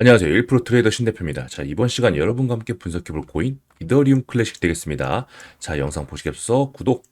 안녕하세요. 1프로 트레이더 신대표입니다. 자, 이번 시간 여러분과 함께 분석해볼 코인 이더리움 클래식 되겠습니다. 자, 영상 보시기 앞서 구독,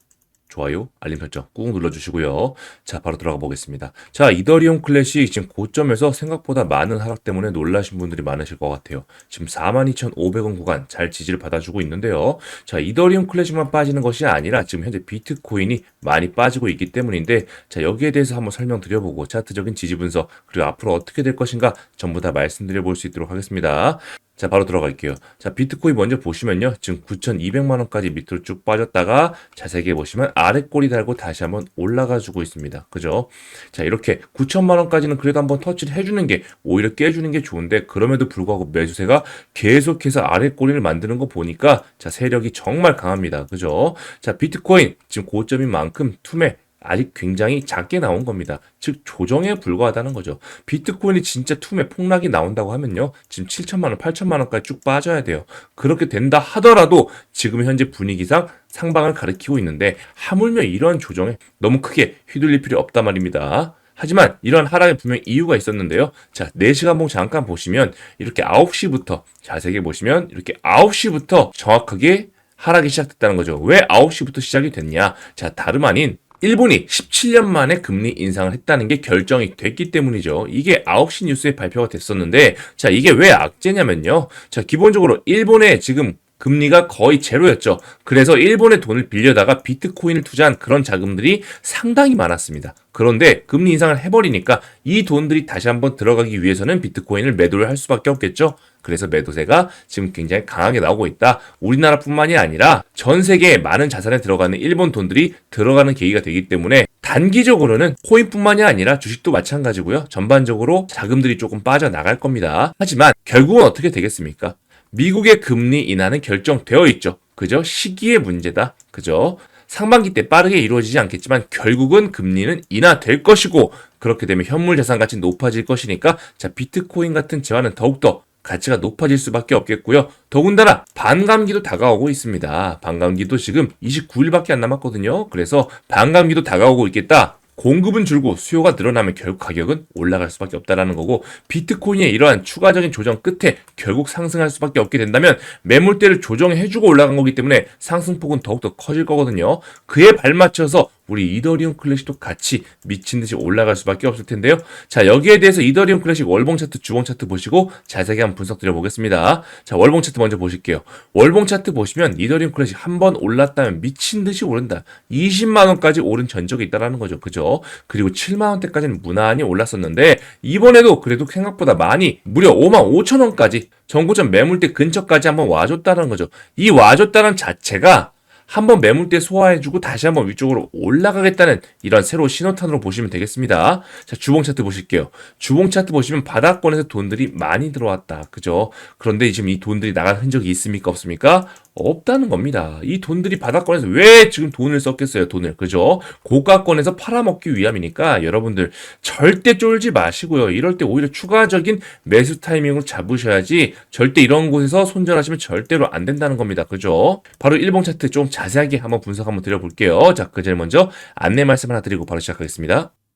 좋아요, 알림 설정 꾹 눌러주시고요. 자, 바로 들어가 보겠습니다. 자, 이더리움 클래식 지금 고점에서 생각보다 많은 하락 때문에 놀라신 분들이 많으실 것 같아요. 지금 42,500원 구간 잘 지지를 받아주고 있는데요. 자, 이더리움 클래식만 빠지는 것이 아니라 지금 현재 비트코인이 많이 빠지고 있기 때문인데 자, 여기에 대해서 한번 설명드려보고 차트적인 지지 분석 그리고 앞으로 어떻게 될 것인가 전부 다 말씀드려 볼 수 있도록 하겠습니다. 자, 바로 들어갈게요. 자, 비트코인 먼저 보시면요. 지금 9,200만 원까지 밑으로 쭉 빠졌다가 자세하게 보시면 아래 꼬리 달고 다시 한번 올라가 주고 있습니다. 그죠? 자, 이렇게 9천만 원까지는 그래도 한번 터치를 해주는 게 오히려 깨주는 게 좋은데 그럼에도 불구하고 매수세가 계속해서 아래 꼬리를 만드는 거 보니까 자, 세력이 정말 강합니다. 그죠? 자, 비트코인 지금 고점인 만큼 투매 아직 굉장히 작게 나온 겁니다. 즉 조정에 불과하다는 거죠. 비트코인이 진짜 투매 폭락이 나온다고 하면요. 지금 7천만 원, 8천만 원까지 쭉 빠져야 돼요. 그렇게 된다 하더라도 지금 현재 분위기상 상방을 가리키고 있는데 하물며 이러한 조정에 너무 크게 휘둘릴 필요 없단 말입니다. 하지만 이런 하락에 분명 이유가 있었는데요. 자, 4시간 봉 잠깐 보시면 이렇게 9시부터 자세히 보시면 이렇게 9시부터 정확하게 하락이 시작됐다는 거죠. 왜 9시부터 시작이 됐냐? 자, 다름 아닌 일본이 17년 만에 금리 인상을 했다는 게 결정이 됐기 때문이죠. 이게 9시 뉴스에 발표가 됐었는데, 자, 이게 왜 악재냐면요. 자, 기본적으로 일본에 지금 금리가 거의 제로였죠. 그래서 일본의 돈을 빌려다가 비트코인을 투자한 그런 자금들이 상당히 많았습니다. 그런데 금리 인상을 해버리니까 이 돈들이 다시 한번 들어가기 위해서는 비트코인을 매도를 할 수밖에 없겠죠. 그래서 매도세가 지금 굉장히 강하게 나오고 있다. 우리나라뿐만이 아니라 전 세계의 많은 자산에 들어가는 일본 돈들이 들어가는 계기가 되기 때문에 단기적으로는 코인뿐만이 아니라 주식도 마찬가지고요. 전반적으로 자금들이 조금 빠져나갈 겁니다. 하지만 결국은 어떻게 되겠습니까? 미국의 금리 인하는 결정되어 있죠. 그죠? 시기의 문제다. 그죠? 상반기 때 빠르게 이루어지지 않겠지만 결국은 금리는 인하될 것이고 그렇게 되면 현물 자산 가치 높아질 것이니까 자 비트코인 같은 재화는 더욱더 가치가 높아질 수밖에 없겠고요. 더군다나 반감기도 다가오고 있습니다. 반감기도 지금 29일밖에 안 남았거든요. 그래서 반감기도 다가오고 있겠다. 공급은 줄고 수요가 늘어나면 결국 가격은 올라갈 수밖에 없다라는 거고 비트코인의 이러한 추가적인 조정 끝에 결국 상승할 수밖에 없게 된다면 매물대를 조정해주고 올라간 거기 때문에 상승폭은 더욱더 커질 거거든요. 그에 발맞춰서 우리 이더리움 클래식도 같이 미친 듯이 올라갈 수밖에 없을 텐데요. 자, 여기에 대해서 이더리움 클래식 월봉 차트, 주봉 차트 보시고 자세하게 한번 분석 드려보겠습니다. 자, 월봉 차트 먼저 보실게요. 월봉 차트 보시면 이더리움 클래식 한 번 올랐다면 미친 듯이 오른다. 20만 원까지 오른 전적이 있다라는 거죠. 그죠? 그리고 7만 원대까지는 무난히 올랐었는데 이번에도 그래도 생각보다 많이 무려 5만 5천 원까지 정고점 매물대 근처까지 한번 와줬다는 거죠. 이 와줬다는 자체가 한번 매물대 소화해주고 다시 한번 위쪽으로 올라가겠다는 이런 새로운 신호탄으로 보시면 되겠습니다. 자, 주봉 차트 보실게요. 주봉 차트 보시면 바닥권에서 돈들이 많이 들어왔다. 그죠? 그런데 지금 이 돈들이 나간 흔적이 있습니까? 없습니까? 없다는 겁니다. 이 돈들이 바닥권에서 왜 지금 돈을 썼겠어요, 돈을. 그죠? 고가권에서 팔아먹기 위함이니까 여러분들 절대 쫄지 마시고요. 이럴 때 오히려 추가적인 매수 타이밍을 잡으셔야지 절대 이런 곳에서 손절하시면 절대로 안 된다는 겁니다. 그죠? 바로 일봉 차트 좀 자세하게 한번 분석 한번 드려볼게요. 자, 그 전에 먼저 안내 말씀 하나 드리고 바로 시작하겠습니다.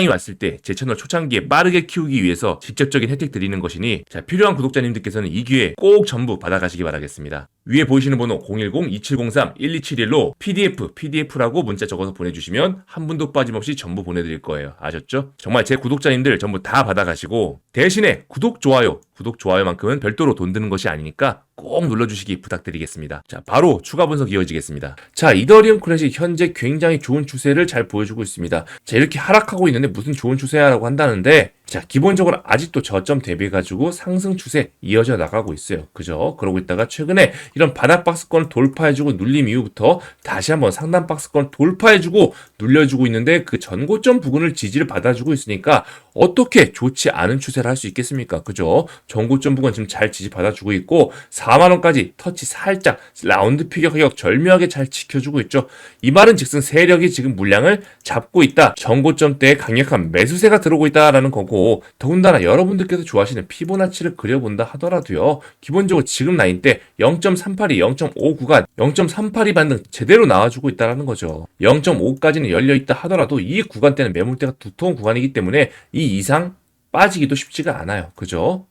장이 왔을 때 제 채널 초창기에 빠르게 키우기 위해서 직접적인 혜택 드리는 것이니 자, 필요한 구독자님들께서는 이 기회 꼭 전부 받아가시기 바라겠습니다. 위에 보이시는 번호 010-2703-1271로 PDF, PDF라고 문자 적어서 보내주시면 한 분도 빠짐없이 전부 보내드릴 거예요. 아셨죠? 정말 제 구독자님들 전부 다 받아가시고 대신에 구독, 좋아요, 구독, 좋아요만큼은 별도로 돈 드는 것이 아니니까 꼭 눌러주시기 부탁드리겠습니다. 자, 바로 추가 분석 이어지겠습니다. 자, 이더리움 클래식 현재 굉장히 좋은 추세를 잘 보여주고 있습니다. 자, 이렇게 하락하고 있는데 무슨 좋은 추세야라고 한다는데 자, 기본적으로 아직도 저점 대비해가지고 상승 추세 이어져 나가고 있어요. 그죠? 그러고 있다가 최근에 이런 바닥 박스권을 돌파해주고 눌림 이후부터 다시 한번 상단 박스권 돌파해주고 눌려주고 있는데 그 전고점 부근을 지지를 받아주고 있으니까 어떻게 좋지 않은 추세를 할 수 있겠습니까? 그죠? 전고점 부근 지금 잘 지지 받아주고 있고 4만원까지 터치 살짝 라운드 피겨 가격 절묘하게 잘 지켜주고 있죠. 이 말은 즉슨 세력이 지금 물량을 잡고 있다. 전고점 때 강력한 매수세가 들어오고 있다라는 거고 더군다나 여러분들께서 좋아하시는 피보나치를 그려본다 하더라도요. 기본적으로 지금 라인 때 0.382, 0.5 구간, 0.382 반등 제대로 나와주고 있다라는 거죠. 0.5까지는 열려 있다 하더라도 이 구간대는 매물대가 두터운 구간이기 때문에 이 이상 빠지기도 쉽지가 않아요. 그죠?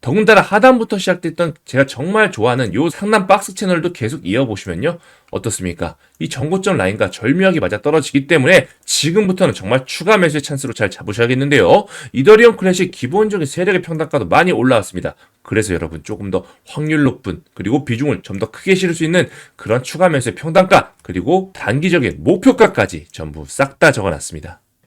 더군다나 하단부터 시작됐던 제가 정말 좋아하는 요 상단 박스 채널도 계속 이어보시면요. 어떻습니까? 이 정고점 라인과 절묘하게 맞아 떨어지기 때문에 지금부터는 정말 추가 매수의 찬스로 잘 잡으셔야겠는데요. 이더리움 클래식 기본적인 세력의 평단가도 많이 올라왔습니다. 그래서 여러분 조금 더 확률 높은 그리고 비중을 좀 더 크게 실을 수 있는 그런 추가 매수의 평단가 그리고 단기적인 목표가까지 전부 싹 다 적어놨습니다.